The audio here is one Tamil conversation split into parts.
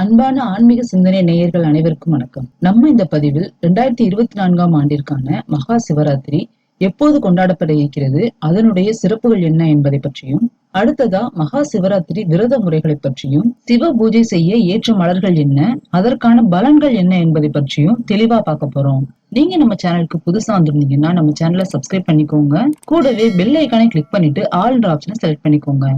அன்பான ஆன்மீக சிந்தனை நேயர்கள் அனைவருக்கும் வணக்கம். நம்ம இந்த பதிவில் இரண்டாயிரத்தி இருபத்தி நான்காம் ஆண்டிற்கான மகா சிவராத்திரி எப்போது கொண்டாடப்பட இருக்கிறது அதனுடைய சிறப்புகள் என்ன என்பதை பற்றியும் அடுத்ததா மகா சிவராத்திரி விரத முறைகளை பற்றியும் சிவ பூஜை செய்ய ஏற்ற மலர்கள் என்ன அதற்கான பலன்கள் என்ன என்பதை பற்றியும் தெளிவா பார்க்க போறோம். நீங்க நம்ம சேனலுக்கு புதுசா வந்திருந்தீங்கன்னா நம்ம சேனலை சப்ஸ்கிரைப் பண்ணிக்கோங்க. கூடவே பெல் ஐக்கானை கிளிக் பண்ணிட்டு ஆல் ஆப்ஷனை செலக்ட் பண்ணிக்கோங்க.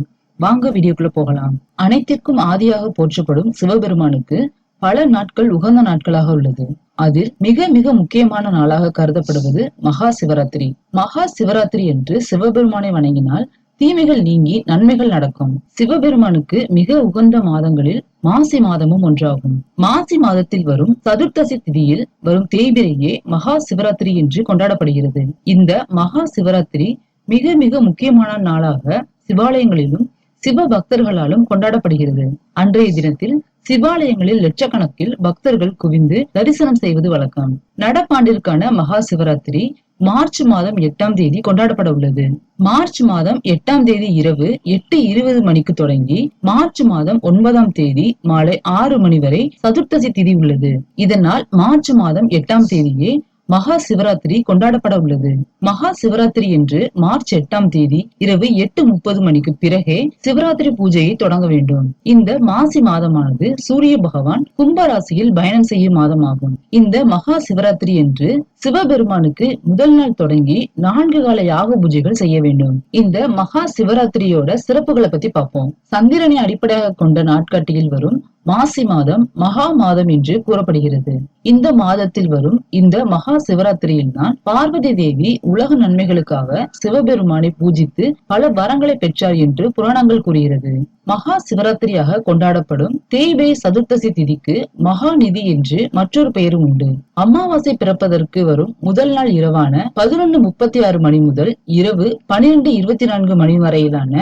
வாங்க வீடியோக்குள்ள போகலாம். அனைத்திற்கும் ஆதியாக போற்றப்படும் சிவபெருமானுக்கு பல நாட்கள் உகந்த நாட்களாக உள்ளது. அதில் மிக மிக முக்கியமான நாளாக கருதப்படுவது மகா சிவராத்திரி. மகா சிவராத்திரி என்று சிவபெருமானை வணங்கினால் தீமைகள் நீங்கி நன்மைகள் நடக்கும். சிவபெருமானுக்கு மிக உகந்த மாதங்களில் மாசி மாதமும் ஒன்றாகும். மாசி மாதத்தில் வரும் சதுர்த்தசி திதியில் வரும் தேய்பிரையே மகா சிவராத்திரி என்று கொண்டாடப்படுகிறது. இந்த மகா சிவராத்திரி மிக மிக முக்கியமான நாளாக சிவாலயங்களிலும் சிவ பக்தர்களாலும் கொண்டாடப்படுகிறது. அன்றைய தினத்தில் சிவாலயங்களில் லட்சக்கணக்கில் பக்தர்கள் குவிந்து தரிசனம் செய்வது வழக்கம். நடப்பாண்டிற்கான மகா சிவராத்திரி மார்ச் மாதம் எட்டாம் தேதி கொண்டாடப்பட உள்ளது. மார்ச் மாதம் எட்டாம் தேதி இரவு எட்டு இருபது மணிக்கு தொடங்கி மார்ச் மாதம் ஒன்பதாம் தேதி மாலை ஆறு மணி வரை சதுர்த்தசி திதி உள்ளது. இதனால் மார்ச் மாதம் எட்டாம் தேதியே மகா சிவராத்திரி கொண்டாடப்பட உள்ளது. மகா சிவராத்திரி என்று மார்ச் எட்டாம் தேதி இரவு எட்டு முப்பது மணிக்கு பிறகே சிவராத்திரி பூஜையை தொடங்க வேண்டும். இந்த மாசி மாதமானது சூரிய பகவான் கும்பராசியில் பயணம் செய்யும் மாதமாகும். இந்த மகா சிவராத்திரி என்று சிவபெருமானுக்கு முதல் நாள் தொடங்கி நான்கு கால யாக பூஜைகள் செய்ய வேண்டும். இந்த மகா சிவராத்திரியோட சிறப்புகளை பத்தி பார்ப்போம். சந்திரனை அடிப்படையாக கொண்ட நாட்காட்டியில் வரும் மாசி மாதம் மகா மாதம் என்று கூறப்படுகிறது. இந்த மாதத்தில் வரும் இந்த மகா சிவராத்திரியில் தான் பார்வதி தேவி உலக நன்மைகளுக்காக சிவபெருமானை பூஜித்து பல வரங்களை பெற்றார் என்று புராணங்கள் கூறுகிறது. மகா சிவராத்திரியாக கொண்டாடப்படும் தேய்பே சதுர்த்தசி திதிக்கு மகாநிதி என்று மற்றொரு பெயரும் உண்டு. அமாவாசை பிறப்பதற்கு வரும் முதல் நாள் இரவான பதினொன்னு முப்பத்தி ஆறு மணி முதல் இரவு பனிரெண்டு இருபத்தி நான்கு மணி வரையிலான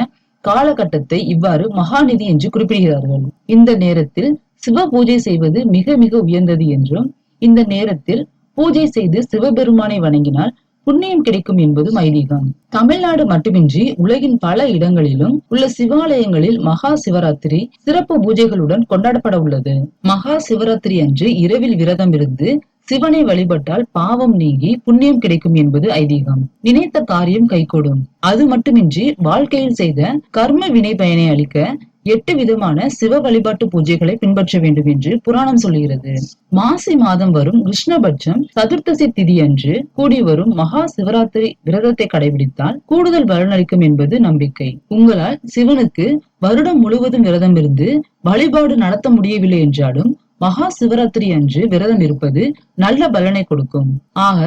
காலகட்டத்தை இவ்வாறு மகாநிதி என்று குறிப்பிடுகிறார்கள். இந்த நேரத்தில் சிவ பூஜை செய்வது மிக மிக உயர்ந்தது என்றும் இந்த நேரத்தில் பூஜை செய்து சிவபெருமானை வணங்கினால் புண்ணியம் கிடைக்கும் என்பதும் ஐதீகம். தமிழ்நாடு மட்டுமின்றி உலகின் பல இடங்களிலும் உள்ள சிவாலயங்களில் மகா சிவராத்திரி சிறப்பு பூஜைகளுடன் கொண்டாடப்பட உள்ளது. மகா சிவராத்திரி அன்று இரவில் விரதம் இருந்து சிவனை வழிபட்டால் பாவம் நீங்கி புண்ணியம் கிடைக்கும் என்பது ஐதீகம். நினைத்த காரியம் கைகூடும். அது மட்டுமின்றி வாழ்க்கையில் செய்த கர்ம வினை பயனை அளிக்க எட்டு விதமான சிவ வழிபாட்டு பூஜைகளை பின்பற்ற வேண்டும் என்று புராணம் சொல்லுகிறது. மாசி மாதம் வரும் கிருஷ்ணபட்சம் சதுர்த்தசி திதி அன்று கூடி வரும் மகா சிவராத்திரி விரதத்தை கடைபிடித்தால் கூடுதல் பலனளிக்கும் என்பது நம்பிக்கை. உங்களால் சிவனுக்கு வருடம் முழுவதும் விரதம் இருந்து வழிபாடு நடத்த முடியவில்லை என்றாலும் மகா சிவராத்திரி அன்று விரதம் இருப்பது நல்ல பலனை கொடுக்கும். ஆக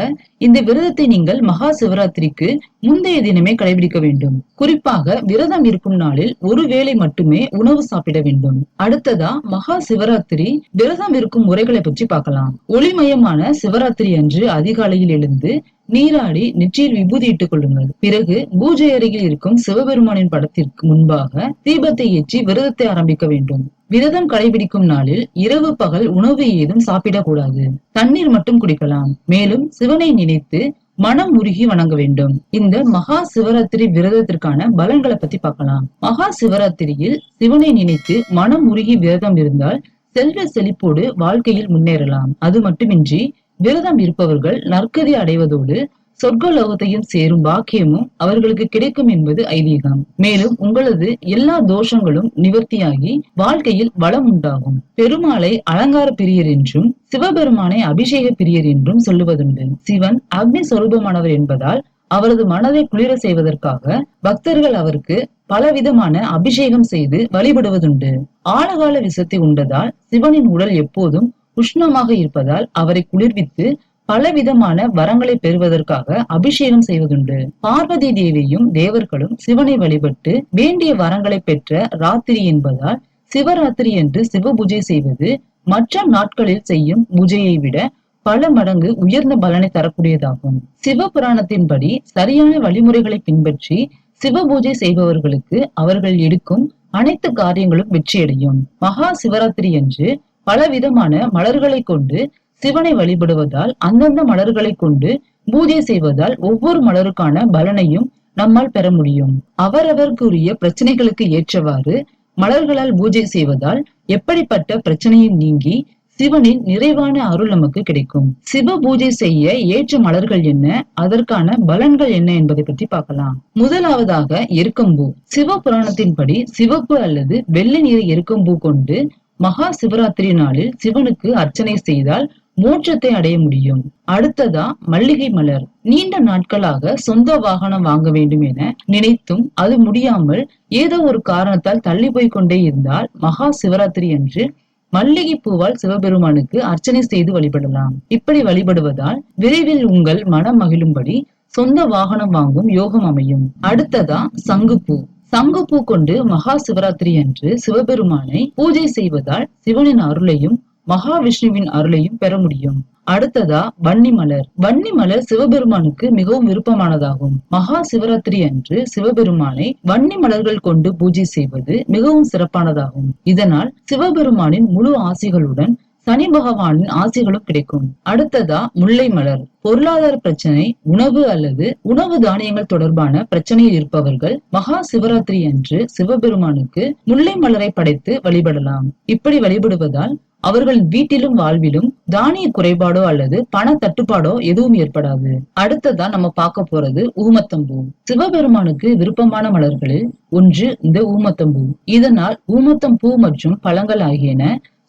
இந்த விரதத்தை நீங்கள் மகா சிவராத்திரிக்கு முந்தைய தினமே கடைபிடிக்க வேண்டும். குறிப்பாக விரதம் இருக்கும் நாளில் ஒரு வேளை மட்டுமே உணவு சாப்பிட வேண்டும். அடுத்ததா மகா சிவராத்திரி விரதம் இருக்கும் முறைகளை பற்றி பார்க்கலாம். ஒளிமயமான சிவராத்திரி அன்று அதிகாலையில் எழுந்து நீராடி நெற்றியில் விபூதி இட்டுக் கொள்ளுங்கள். பிறகு பூஜை அருகில் இருக்கும் சிவபெருமானின் படத்திற்கு முன்பாக தீபத்தை ஏற்றி விரதத்தை ஆரம்பிக்க வேண்டும். விரதம் கடைபிடிக்கும் நாளில் இரவு பகல் உணவு ஏதும் சாப்பிடக்கூடாது. தண்ணீர் மட்டும் குடிக்கலாம். மேலும் சிவனை நினைத்து மனம் உருகி வணங்க வேண்டும். இந்த மகா சிவராத்திரி விரதத்திற்கான பலன்களை பத்தி பார்க்கலாம். மகா சிவராத்திரியில் சிவனை நினைத்து மனம் உருகி விரதம் இருந்தால் செல்வ செழிப்போடு வாழ்க்கையில் முன்னேறலாம். அது மட்டுமின்றி விரதம் இருப்பவர்கள் நற்கதி அடைவதோடு சொர்க்கலோகத்தையும் சேரும் பாக்கியமும் அவர்களுக்கு கிடைக்கும் என்பது ஐதீகம். மேலும் உங்களது எல்லா தோஷங்களும் நிவர்த்தியாகி வாழ்க்கையில் வளம் உண்டாகும். பெருமாளை அலங்கார பிரியர் என்றும் சிவபெருமானை அபிஷேக பிரியர் என்றும் சொல்லுவதுண்டு. சிவன் அக்னி சொரூபமானவர் என்பதால் அவரது மனதை குளிர செய்வதற்காக பக்தர்கள் அவருக்கு பலவிதமான அபிஷேகம் செய்து வழிபடுவதுண்டு. ஆழகால விஷத்தை உண்டதால் சிவனின் உடல் எப்போதும் உஷ்ணமாக இருப்பதால் அவரை குளிர்வித்து பலவிதமான வரங்களை பெறுவதற்காக அபிஷேகம் செய்வதுண்டு. பார்வதி தேவியும் தேவர்களும் சிவனை வழிபட்டு வேண்டிய வரங்களை பெற்ற ராத்திரி என்பதால் சிவராத்திரி என்று சிவ பூஜை செய்வது மற்ற நாட்களில் செய்யும் பூஜையை விட பல மடங்கு உயர்ந்த பலனை தரக்கூடியதாகும். சிவ புராணத்தின்படி சரியான வழிமுறைகளை பின்பற்றி சிவ பூஜை செய்பவர்களுக்கு அவர்கள் எடுக்கும் அனைத்து காரியங்களும் வெற்றியடையும். மகா சிவராத்திரி என்று பலவிதமான மலர்களை கொண்டு சிவனை வழிபடுவதால் அந்தந்த மலர்களை கொண்டு பூஜை செய்வதால் ஒவ்வொரு மலருக்கான பலனையும் நம்மால் பெற முடியும். அவரவருக்குரிய பிரச்சனைகளுக்கு ஏற்றவாறு மலர்களால் பூஜை செய்வதால் எப்படிப்பட்ட பிரச்சனையும் நீங்கி சிவனின் நிறைவான அருள் நமக்கு கிடைக்கும். சிவ பூஜை செய்ய ஏற்ற மலர்கள் என்ன? அதற்கான பலன்கள் என்ன என்பதை பற்றி பார்க்கலாம். முதலாவதாக எருக்கம்பூ. சிவ புராணத்தின்படி சிவப்பு அல்லது வெள்ளை நிற எருக்கம்பூ கொண்டு மகா சிவராத்திரி நாளில் சிவனுக்கு அர்ச்சனை செய்தால் மோட்சத்தை அடைய முடியும். அடுத்ததா மல்லிகை மலர். நீண்ட நாட்களாக சொந்த வாகனம் வாங்க வேண்டும் என நினைத்தும் அது முடியாமல் ஏதோ ஒரு காரணத்தால் தள்ளி போய் கொண்டே இருந்தால் மகா சிவராத்திரி அன்று மல்லிகை பூவால் சிவபெருமானுக்கு அர்ச்சனை செய்து வழிபடலாம். இப்படி வழிபடுவதால் விரைவில் உங்கள் மனம் மகிழும்படி சொந்த வாகனம் வாங்கும் யோகம் அமையும். அடுத்ததா சங்குப்பூ. சங்குப்பூ கொண்டு மகா சிவராத்திரி அன்று சிவபெருமானை பூஜை செய்வதால் சிவனின் அருளையும் மகாவிஷ்ணுவின் அருளையும் பெற முடியும். அடுத்ததா வன்னி மலர் வன்னி மலர் சிவபெருமானுக்கு மிகவும் விருப்பமானதாகும். மகா சிவராத்திரி அன்று சிவபெருமானை வன்னி மலர்கள் கொண்டு பூஜை செய்வது மிகவும் சிறப்பானதாகும். இதனால் சிவபெருமானின் முழு ஆசிகளுடன் சனி பகவானின் ஆசைகளும் கிடைக்கும். அடுத்ததா முல்லை மலர். பொருளாதார பிரச்சனை உணவு அல்லது உணவு தானியங்கள் தொடர்பான பிரச்சனையில் இருப்பவர்கள் மகா சிவராத்திரி அன்று சிவபெருமானுக்கு முல்லை மலரை படைத்து வழிபடலாம். இப்படி வழிபடுவதால் அவர்களின் வீட்டிலும் வாழ்விலும் தானிய குறைபாடோ அல்லது பண தட்டுப்பாடோ எதுவும் ஏற்படாது. அடுத்ததா நம்ம பார்க்க போறது ஊமத்தம்பூ. சிவபெருமானுக்கு விருப்பமான மலர்களில் ஒன்று இந்த ஊமத்தம்பூ. இதனால் ஊமத்தம்பூ மற்றும் பழங்கள் ஆகியன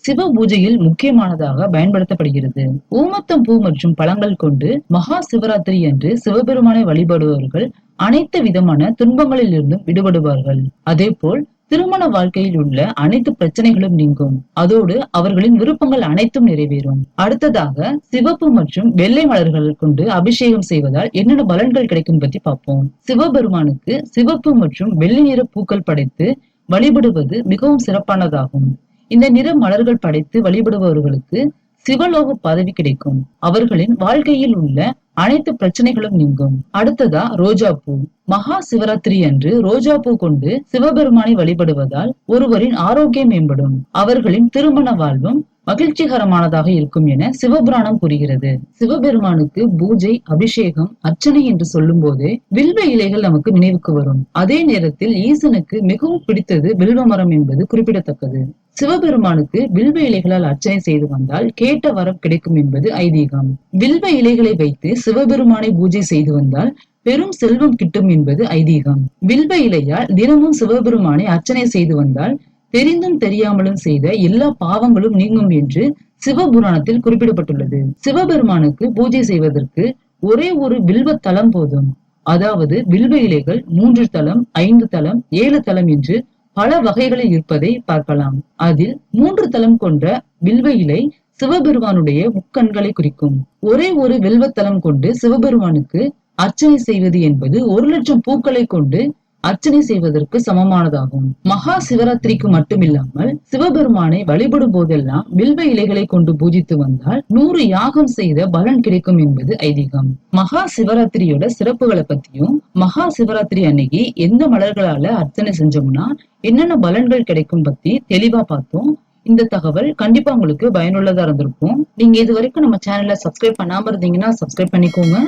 சிவ பூஜையில் முக்கியமானதாக பயன்படுத்தப்படுகிறது. ஊமத்தம் பூ மற்றும் பழங்கள் கொண்டு மகா சிவராத்திரி அன்று சிவபெருமானை வழிபடுபவர்கள் அனைத்து விதமான துன்பங்களில் இருந்தும் விடுபடுவார்கள். அதே போல் திருமண வாழ்க்கையில் உள்ள அனைத்து பிரச்சனைகளும் நீங்கும். அதோடு அவர்களின் விருப்பங்கள் அனைத்தும் நிறைவேறும். அடுத்ததாக சிவப்பு மற்றும் வெள்ளை மலர்கள் கொண்டு அபிஷேகம் செய்வதால் என்னென்ன பலன்கள் கிடைக்கும் பத்தி பார்ப்போம். சிவபெருமானுக்கு சிவப்பு மற்றும் வெள்ளை நிற பூக்கள் படைத்து வழிபடுவது மிகவும் சிறப்பானதாகும். இந்த நிற மலர்கள் படைத்து வழிபடுபவர்களுக்கு சிவலோக பதவி கிடைக்கும். அவர்களின் வாழ்க்கையில் உள்ள அனைத்து பிரச்சனைகளும் நீங்கும். அடுத்ததா ரோஜா பூ. மகா சிவராத்திரி அன்று ரோஜா பூ கொண்டு சிவபெருமானை வழிபடுவதால் ஒருவரின் ஆரோக்கியம் மேம்படும். அவர்களின் திருமண வாழ்வும் மகிழ்ச்சிகரமானதாக இருக்கும் என சிவபுராணம் கூறுகிறது. சிவபெருமானுக்கு பூஜை அபிஷேகம் அர்ச்சனை என்று சொல்லும் போது வில்வ இலைகள் நமக்கு நினைவுக்கு வரும். அதே நேரத்தில் ஈசனுக்கு மிகவும் பிடித்தது வில்வ மரம் என்பது குறிப்பிடத்தக்கது. சிவபெருமானுக்கு வில்வ இலைகளால் அர்ச்சனை செய்து வந்தால் கேட்ட வரம் கிடைக்கும் என்பது ஐதீகம். வில்வ இலைகளை வைத்து சிவபெருமானை பூஜை செய்து வந்தால் பெரும் செல்வம் கிட்டும் என்பது ஐதீகம். வில்வ இலையால் தினமும் சிவபெருமானை அர்ச்சனை செய்து வந்தால் தெரிந்தும் தெரியாமலும் செய்த எல்லா பாவங்களும் நீங்கும் என்று சிவபுராணத்தில் குறிப்பிடப்பட்டுள்ளது. சிவபெருமானுக்கு பூஜை செய்வதற்கு ஒரே ஒரு வில்வ தலம் போதும். அதாவது வில்வ இலைகள் மூன்று தலம் ஐந்து தலம் ஏழு தலம் என்று பல வகைகளில் இருப்பதை பார்க்கலாம். அதில் மூன்று தலம் கொண்ட வில்வ இலை சிவபெருமானுடைய முக்கண்களை குறிக்கும். ஒரே ஒரு வில்வத்தலம் கொண்டு சிவபெருமானுக்கு அர்ச்சனை செய்வது என்பது ஒரு லட்சம் பூக்களை கொண்டு அர்ச்சனை செய்வதற்கு சமமானதாகும். மகா சிவராத்திரிக்கு மட்டுமில்லாமல் சிவபெருமானை வழிபடும் போதெல்லாம் வில்வ இலைகளை கொண்டு பூஜித்து வந்தால் நூறு யாகம் செய்த பலன் கிடைக்கும் என்பது ஐதீகம். மகா சிவராத்திரியோட சிறப்புகளை பத்தியும் மகா சிவராத்திரி அன்னைக்கு எந்த மலர்களால அர்ச்சனை செஞ்சோம்னா என்னென்ன பலன்கள் கிடைக்கும் பத்தி தெளிவா பார்த்தோம். இந்த தகவல் கண்டிப்பா உங்களுக்கு பயனுள்ளதா இருந்திருக்கும். நீங்க இது வரைக்கும் நம்ம சேனலை சப்ஸ்கிரைப் பண்ணாம இருந்தீங்கன்னா சப்ஸ்கிரைப் பண்ணிக்கோங்க.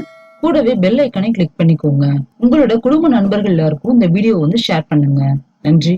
கூடவே பெல் ஐக்கனை கிளிக் பண்ணிக்கோங்க. உங்களோட குடும்ப நண்பர்கள் எல்லாருக்கும் இந்த வீடியோ வந்து ஷேர் பண்ணுங்க. நன்றி.